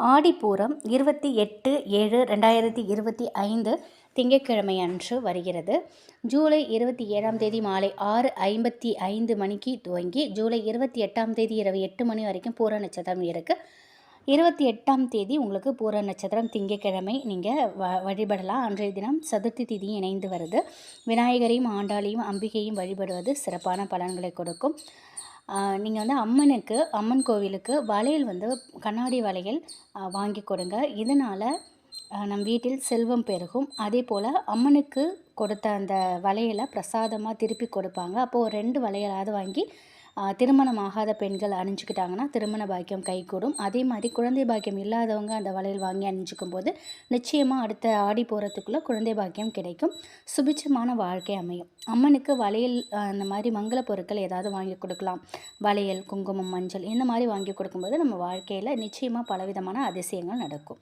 ஆடிப்பூரம் இருபத்தி எட்டு ஏழு ரெண்டாயிரத்தி இருபத்தி ஐந்து திங்கட்கிழமை அன்று வருகிறது. ஜூலை இருபத்தி ஏழாம் தேதி மாலை ஆறு ஐம்பத்தி ஐந்து மணிக்கு துவங்கி ஜூலை இருபத்தி எட்டாம் தேதி இரவு எட்டு மணி வரைக்கும் பூர நட்சத்திரம் இருக்குது இருபத்தி எட்டாம் தேதி உங்களுக்கு பூர நட்சத்திரம் திங்கக்கிழமை நீங்கள் வ வழிபடலாம். அன்றைய தினம் சதுர்த்தி திதி இணைந்து வருது. விநாயகரையும் ஆண்டாளையும் அம்பிகையும் வழிபடுவது சிறப்பான பலன்களை கொடுக்கும். நீங்கள் வந்து அம்மனுக்கு அம்மன் கோவிலுக்கு வளையல் வந்து கண்ணாடி வளையல் வாங்கி கொடுங்க. இதனால் நம் வீட்டில் செல்வம் பெருகும். அதே போல் அம்மனுக்கு கொடுத்த அந்த வளையலை பிரசாதமாக திருப்பி கொடுப்பாங்க. அப்போது ரெண்டு வளையலாவது வாங்கி திருமணம் ஆகாத பெண்கள் அணிஞ்சுக்கிட்டாங்கன்னா திருமண பாக்கியம் கைகூடும். அதே மாதிரி குழந்தை பாக்கியம் இல்லாதவங்க அந்த வளையல் வாங்கி அணிஞ்சிக்கும் போது நிச்சயமாக அடுத்த ஆடி போகிறதுக்குள்ளே குழந்தை பாக்கியம் கிடைக்கும். சுபிச்சமான வாழ்க்கை அமையும். அம்மனுக்கு வளையல் அந்த இந்த மாதிரி மங்கள பொருட்கள் ஏதாவது வாங்கி கொடுக்கலாம். வளையல் குங்குமம் மஞ்சள் இந்த மாதிரி வாங்கி கொடுக்கும்போது நம்ம வாழ்க்கையில் நிச்சயமாக பலவிதமான அதிசயங்கள் நடக்கும்.